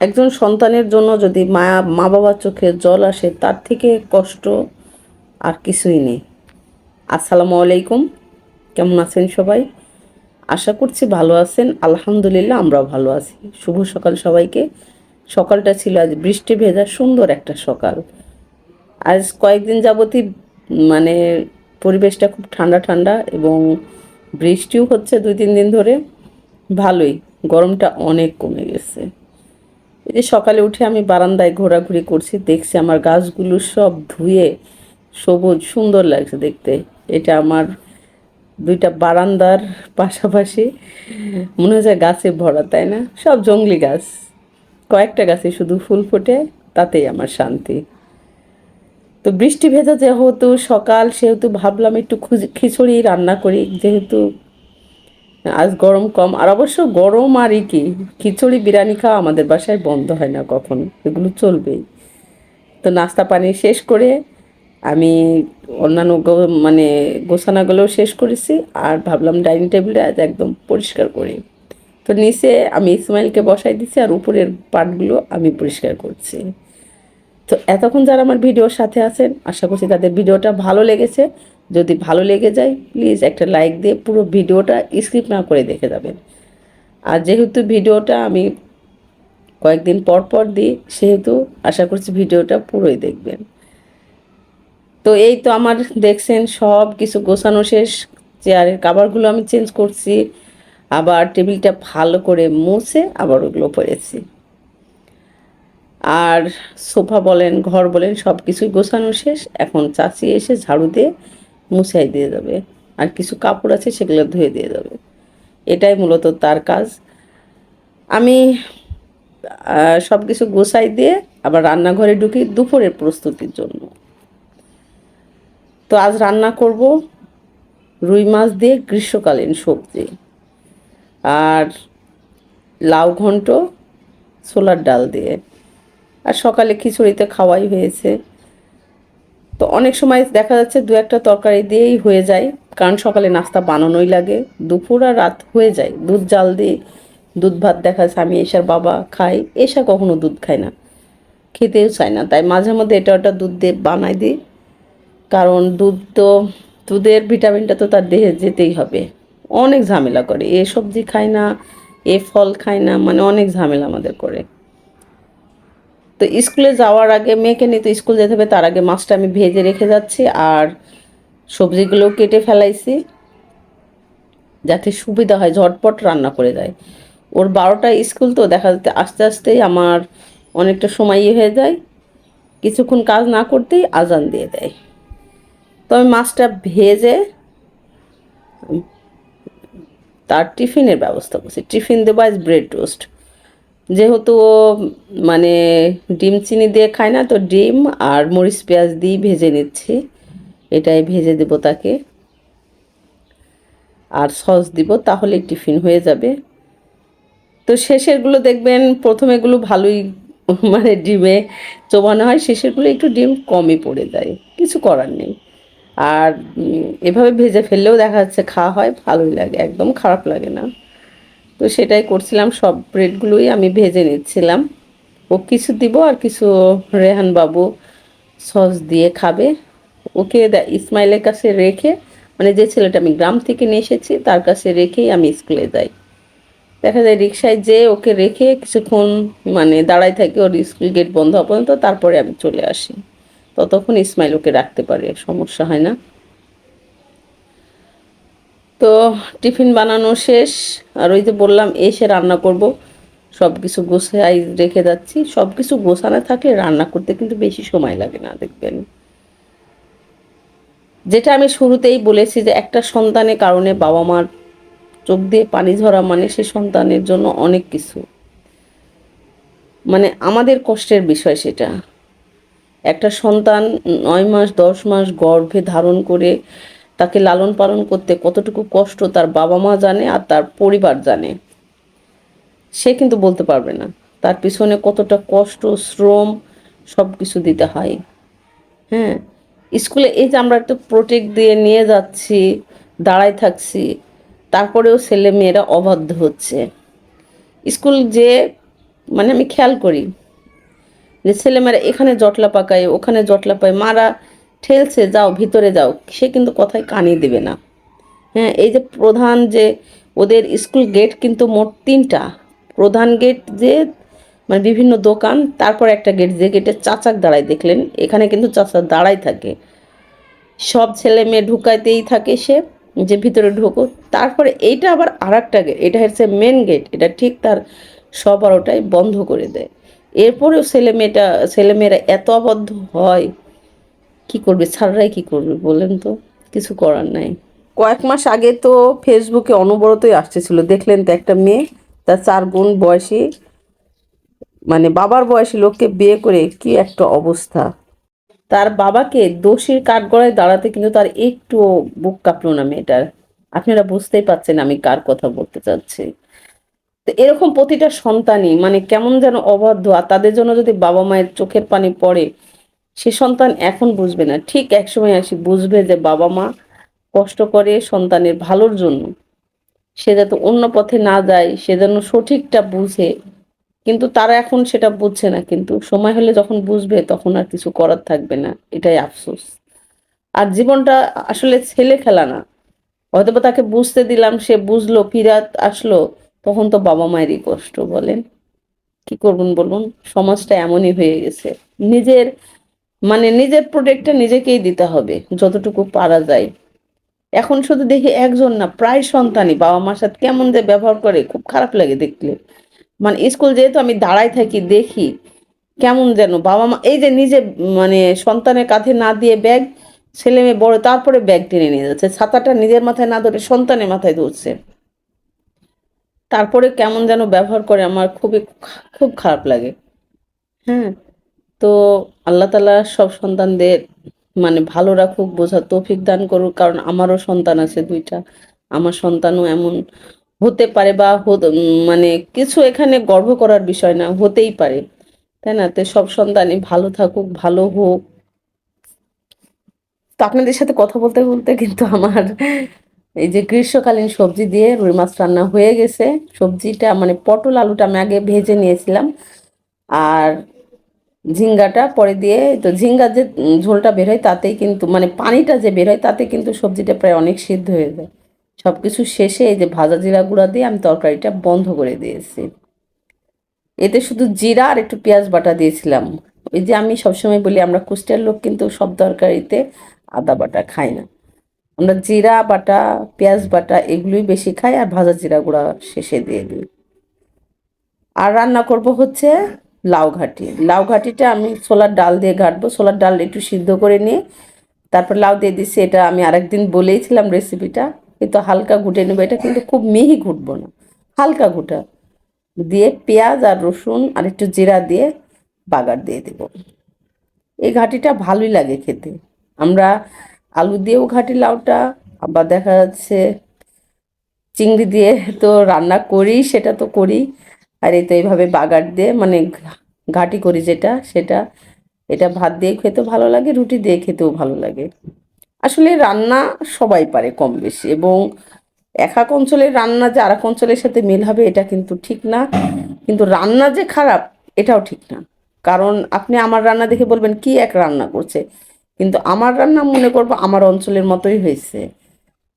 একজন সন্তানের জন্য যদি মায়া মা বাবার চোখে জল আসে, তার থেকে কষ্ট আর কিছুই নেই। আসসালামু আলাইকুম। কেমন আছেন সবাই? আশা করছি ভালো আছেন। আলহামদুলিল্লাহ, আমরাও ভালো আছি। শুভ সকাল সবাইকে। সকালটা ছিল আজ বৃষ্টি ভেজা, সুন্দর একটা সকাল। আজ কয়েকদিন যাবতই মানে পরিবেশটা খুব ঠান্ডা ঠান্ডা এবং বৃষ্টিও হচ্ছে দুই, তিন দিন ধরে। ভালোই, গরমটা অনেক কমে গেছে। এই যে সকালে উঠে আমি বারান্দায় ঘোরাঘুরি করছি, দেখছি আমার গাছগুলো সব ধুয়ে সবুজ, সুন্দর লাগছে দেখতে। এটা আমার দুইটা বারান্দার পাশাপাশি। মনে হচ্ছে গাছে ভরা, তাই না? সব জঙ্গলি গাছ। কয়েকটা গাছে শুধু ফুল ফোটে, তাতেই আমার শান্তি। তো বৃষ্টি ভেজা যেহেতু সকাল, সেহেতু ভাবলাম একটু খিচুড়ি রান্না করি, যেহেতু আজ গরম কম। আর অবশ্য গরম আর কি? খিচুড়ি, বিরিয়ানি খাওয়া আমাদের বাসায় বন্ধ হয় না কখনো। এগুলো চলবেই। তো নাস্তা পানি শেষ করে আমি অন্যান্য মানে গোছানাগুলোও শেষ করেছি আর ভাবলাম ডাইনিং টেবিলটা আজ একদম পরিষ্কার করি। তো নিচে আমি ইসমাইলকে বসাই দিচ্ছি আর উপরের পার্টগুলো আমি পরিষ্কার করছি। তো এতক্ষণ যারা আমার ভিডিওর সাথে আছেন, আশা করছি তাদের ভিডিওটা ভালো লেগেছে। যদি ভালো লেগে যায় প্লিজ একটা লাইক দিয়ে পুরো ভিডিওটা স্কিপ না করে দেখে যাবেন। আর যেহেতু ভিডিওটা আমি কয়েকদিন পর পর দিই, সেহেতু আশা করছি ভিডিওটা পুরোই দেখবেন। তো এই তো আমার দেখছেন সব কিছু গোছানো শেষ, চেয়ারের কাভারগুলো আমি চেঞ্জ করছি, আবার টেবিলটা ভালো করে মুছে আবার ওগুলো পরেছি। আর সোফা বলেন, ঘর বলেন, সব কিছুই গোছানো শেষ। এখন চাচি এসে ঝাড়ু দিয়ে মুছাই দিয়ে যাবে আর কিছু কাপড় আছে সেগুলো ধুয়ে দিয়ে যাবে এটাই মূলত তার কাজ। আমি সব কিছু গোছাই দিয়ে আবার রান্নাঘরে ঢুকি দুপুরের প্রস্তুতির জন্য। তো আজ রান্না করব রুই মাছ দিয়ে গ্রীষ্মকালীন সবজি। আর লাউ ঘন্ট, ছোলার ডাল দিয়ে। আর সকালে খিচুড়িতে খাওয়াই হয়েছে। তো অনেক সময় দেখা যাচ্ছে দু একটা তরকারি দিয়েই হয়ে যায়, কারণ সকালে নাস্তা বানানোই লাগে। দুপুর আর রাত হয়ে যায়, দুধ জাল দিয়ে দুধ ভাত দেখা যাচ্ছে, আমি এসার বাবা খাই, এসা কখনো দুধ খায় না, খেতেও চায় না। তাই মাঝে মধ্যে এটা ওটা দুধ দিয়ে বানাই দিই, কারণ দুধ তো, দুধের ভিটামিনটা তো তার দেহে যেতেই হবে। অনেক ঝামেলা করে, এ সবজি খায় না, এ ফল খায় না মানে অনেক ঝামেলা আমাদের করে। তো স্কুলে যাওয়ার আগে মেয়েকে নিয়ে তো স্কুল যেতে হবে, তার আগে মাছটা আমি ভেজে রেখে যাচ্ছি আর সবজিগুলোও কেটে ফেলাইছি যাতে সুবিধা হয়, ঝটপট রান্না করে যায় ওর বারোটা স্কুল তো, দেখা যাচ্ছে আস্তে আস্তেই আমার অনেকটা সময় ইয়ে হয়ে যায়। কিছুক্ষণ কাজ না করতেই আজান দিয়ে দেয়। তো আমি মাছটা ভেজে তার টিফিনের ব্যবস্থা করছি। টিফিন দেবো আজ ব্রেড টোস্ট যেহেতু ও মানে ডিম চিনি দিয়ে খায় না, তো ডিম আর মরিচ পেঁয়াজ দিয়ে ভেজে নিচ্ছি। এটাই ভেজে দেবো তাকে। আর সস দিব, তাহলে টিফিন হয়ে যাবে। তো শেষেরগুলো দেখবেন, প্রথমেগুলো ভালোই মানে ডিমে চোবানো হয়, শেষেরগুলো একটু ডিম কমই পড়ে যায়, কিছু করার নেই। আর এভাবে ভেজে ফেললেও দেখা যাচ্ছে খাওয়া হয়, ভালোই লাগে, একদম খারাপ লাগে না। তো সেটাই করছিলাম, সব ব্রেডগুলোই আমি ভেজে নিচ্ছিলাম। ও কিছু দিব আর কিছু রেহান বাবু সস দিয়ে খাবে। ওকে ইসমাইলের কাছে রেখে মানে যে ছেলেটা আমি গ্রাম থেকে নিয়ে এসেছি, তার কাছে রেখেই আমি স্কুলে যাই। দেখা যায় রিক্সায় যেয়ে ওকে রেখে কিছুক্ষণ মানে দাঁড়াই থাকি, ওর স্কুল গেট বন্ধ হওয়া পর্যন্ত, তারপরে আমি চলে আসি। ততক্ষণ ইসমাইল ওকে রাখতে পারে, সমস্যা হয় না। তো টিফিন বানানো শেষ, আর ওই যে বললাম এসে রান্না করব। সব কিছু গোছাই রেখে যাচ্ছি। সব কিছু গোছানো থাকলে রান্না করতে কিন্তু বেশি সময় লাগে না, দেখবেন। যেটা আমি শুরুতেই বলেছি যে একটা সন্তানের কারণে বাবা মার চোখ দিয়ে পানি ঝরা মানে সে সন্তানের জন্য অনেক কিছু। মানে আমাদের কষ্টের বিষয় সেটা। একটা সন্তান নয় মাস, দশ মাস গর্ভে ধারণ করে তাকে লালন পালন করতে কতটুকু কষ্ট তার বাবা মা জানে আর তার পরিবার জানে। সে কিন্তু বলতে পারবে না। তার পিছনে কতটা কষ্ট, শ্রম সব কিছু দিতে হয়। হ্যাঁ স্কুলে এই যে আমরা একটু প্রোটেক্ট দিয়ে নিয়ে যাচ্ছি, দাঁড়ায় থাকছি, তারপরেও ছেলে মেয়েরা অবাধ্য হচ্ছে। স্কুল যে মানে আমি খেয়াল করি যে ছেলেমেয়েরা এখানে জটলা পাকায়, ওখানে জটলা পায়, মারা ঠেলছে, যাও, ভিতরে যাও। সে কিন্তু কথায় কানই দেবে না। হ্যাঁ এই যে প্রধান যে, ওদের স্কুল গেট কিন্তু মোট তিনটা। প্রধান গেট যে মানে বিভিন্ন দোকান, তারপর একটা গেট, যে গেটে চাচাক দাঁড়ায়, দেখলেন? এখানে কিন্তু চাচা দাঁড়াই থাকে। সব ছেলে মেয়ে ঢুকাইতেই থাকে সে, যে ভিতরে ঢুকো। তারপরে এইটা আবার আর একটা গেট, এটা হচ্ছে মেন গেট এটা ঠিক তার সব বারোটায় বন্ধ করে দেয়। এরপরেও ছেলে মেয়েটা ছেলেমেয়েরা এত আবদ্ধ হয়। কি করবে? ছাড়রাই কি করবে বলেন তো? কিছু করার নাই। কয়েক মাস আগে তো ফেসবুকে অনবরতই আসতেছিল। দেখলেন তো একটা মেয়ে, তার চার বোন বয়সী মানে বাবার বয়সী লোককে বিয়ে করে কি একটা অবস্থা। তার বাবাকে দোষীর কাঠগড়ায় দাঁড়াতে কিন্তু তার একটু বুক কাঁপলো না মেয়েটার। আপনারা বুঝতেই পারছেন আমি কার কথা বলতে চাচ্ছি। তো এরকম প্রতিটা সন্তানই মানে কেমন যেন অবাধ্য, আর তাদের জন্য যদি বাবা মায়ের চোখের পানি পড়ে সে সন্তান এখন বুঝবে না। ঠিক একসময় আসি বুঝবে যে বাবা মা কষ্ট করে সন্তানের ভালোর জন্য। সে যাতে অন্য পথে না যায়, সে যেন সঠিকটা বুঝে। কিন্তু তারা এখন সেটা বুঝছে না। কিন্তু সময় হলে যখন বুঝবে, তখন আর কিছু করার থাকবে না। এটাই আফসোস। আর জীবনটা আসলে ছেলে খেলা না। হয়তো তাকে বুঝতে দিলাম, সে বুঝলো, ফিরাত আসলো, তখন তো বাবা মায়েরই কষ্ট বলেন। কি করবেন বলুন? সমাজটা এমনই হয়ে গেছে। নিজের মানে নিজের প্রোটেক্টটা নিজেকেই দিতে হবে, যতটুকু পারা যায়। এখন শুধু দেখি একজন না, প্রায় সন্তানই বাবা মার সাথে কেমন যে ব্যবহার করে, খুব খারাপ লাগে দেখলে। মানে স্কুল যেহেতু আমি দাঁড়াই থাকি, দেখি কেমন যেন বাবা মা, এই যে নিজে মানে সন্তানের কাঁধে না দিয়ে ব্যাগ, ছেলে মেয়ে বড়, তারপরে ব্যাগ টেনে নিয়ে যাচ্ছে, ছাতাটা নিজের মাথায় না ধরে সন্তানের মাথায় ধরছে। তারপরে কেমন যেন ব্যবহার করে, আমার খুবই খুব খারাপ লাগে। হ্যাঁ। তো আল্লাহ তালা সব সন্তানদের মানে ভালো রাখুক, বোঝার তৌফিক দান করুক, কারণ আমারও সন্তান আছে দুইটা। আমার সন্তানও এমন হতে পারে বা মানে কিছু এখানে গর্ব করার বিষয় না, হতেই পারে। তাই না? তো সব সন্তানই ভালো থাকুক, ভালো হোক। তো আপনাদের সাথে কথা বলতে বলতে কিন্তু আমার এই যে গ্রীষ্মকালীন সবজি দিয়ে রুই মাছ রান্না হয়ে গেছে। সবজিটা মানে পটল আলুটা আমি আগে ভেজে নিয়েছিলাম। আর ঝিঙ্গাটা পরে দিয়ে তো ঝিঙ্গার যে ঝোলটা বের হয় তাতেই কিন্তু মানে পানিটা যে বের হয় তাতে কিন্তু সবজিটা প্রায় অনেক সিদ্ধ হয়ে যায়। সব কিছু শেষে এই যে ভাজা জিরা গুঁড়া দিয়ে আমি তরকারিটা বন্ধ করে দিয়েছি। এতে শুধু জিরা আর একটু পেঁয়াজ বাটা দিয়েছিলাম। ওই যে আমি সবসময় বলি আমরা কুষ্টিয়ার লোক কিন্তু সব তরকারিতে আদা বাটা খাই না। আমরা জিরা বাটা, পেঁয়াজ বাটা এগুলোই বেশি খাই আর ভাজা জিরা গুঁড়া শেষে দিয়ে দিই। আর রান্না করব হচ্ছে লাউ ঘাটি। লাউ ঘাটিটা আমি ছোলার ডাল দিয়ে ঘাটবো। ছোলার ডাল একটু সিদ্ধ করে নিয়ে তারপর লাউ দিয়ে দিচ্ছি। এটা আমি আরেকদিন বলেইছিলাম রেসিপিটা, কিন্তু হালকা ঘুটে নেব। এটা কিন্তু খুব মিহি ঘুটবো না, হালকা ঘুটা। দিয়ে পেঁয়াজ আর রসুন আর একটু জিরা দিয়ে বাগার দিয়ে দেব। এই ঘাটিটা ভালোই লাগে খেতে। আমরা আলু দিয়েও ঘাটি লাউটা, আবার দেখা যাচ্ছে চিংড়ি দিয়ে তো রান্না করি, সেটা তো করি। আর এই তো এইভাবে বাগার দিয়ে মানে ঘাটি করি যেটা, সেটা, এটা ভাত দিয়ে খেতেও ভালো লাগে, রুটি দিয়ে খেতেও ভালো লাগে। আসলে রান্না সবাই পারে কম বেশি এবং এক এক অঞ্চলের রান্না যে আর এক অঞ্চলের সাথে মিল হবে, এটা কিন্তু ঠিক না। কিন্তু রান্না যে খারাপ, এটাও ঠিক না। কারণ আপনি আমার রান্না দেখে বলবেন, কি এক রান্না করছে? কিন্তু আমার রান্না মনে করব আমার অঞ্চলের মতোই হয়েছে।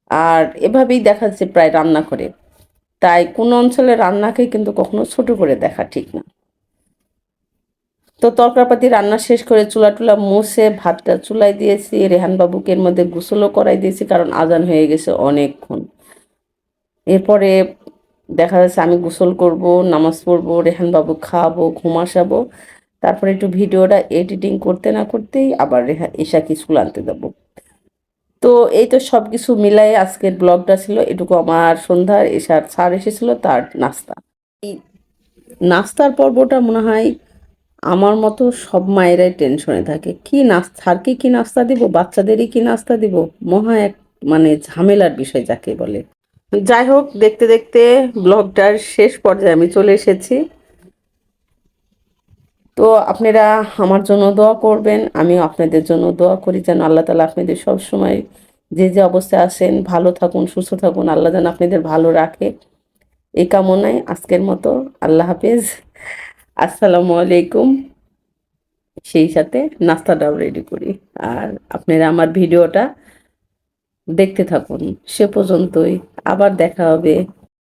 আর এভাবেই দেখা যাচ্ছে প্রায় রান্না করে। তাই কোন অঞ্চলের রান্নাকে কিন্তু কখনো ছোট করে দেখা ঠিক না। তো তরকারপাতি রান্না শেষ করে চুলা টুলা মুছে ভাতটা চুলাই দিয়েছি, রেহান বাবুকে এর মধ্যে গোসলও করাই দিয়েছি কারণ আজান হয়ে গেছে অনেকক্ষণ। এরপরে দেখা যাচ্ছে আমি গোসল করব, নামাজ পড়ব, রেহান বাবু খাওয়াবো ঘুমাসাবো তারপরে একটু ভিডিওটা এডিটিং করতে না করতেই আবার রেহা ঈশাকে স্কুল আনতে যাব তো এই তো সব কিছু মিলাই আজকের ব্লগটা ছিল, এটুকু আমার সন্ধ্যার এসার ছাড় এসেছিল, তার নাস্তা। এই নাস্তার পর্বটা মনে হয় আমার মতো সব মায়েরাই টেনশনে থাকে। কি নাস্তা স্যারকে কি নাস্তা দিব, বাচ্চাদেরই কি নাস্তা দিব? মহা এক মানে ঝামেলার বিষয় যাকে বলে। যাই হোক, দেখতে দেখতে ব্লগটার শেষ পর্যায়ে আমি চলে এসেছি। তো আপনারা আমার জন্য দোয়া করবেন, আমিও আপনাদের জন্য দোয়া করি যেন আল্লাহ তালা আপনাদের সব সময় যে যে অবস্থায় আসেন ভালো থাকুন, সুস্থ থাকুন, আল্লাহ যেন আপনাদের ভালো রাখে। এই কামনায় আজকের মতো আল্লাহ হাফেজ। আসসালামু আলাইকুম। সেই সাথে নাস্তাটাও রেডি করি। আর আপনারা আমার ভিডিওটা দেখতে থাকুন। সে পর্যন্তই। আবার দেখা হবে।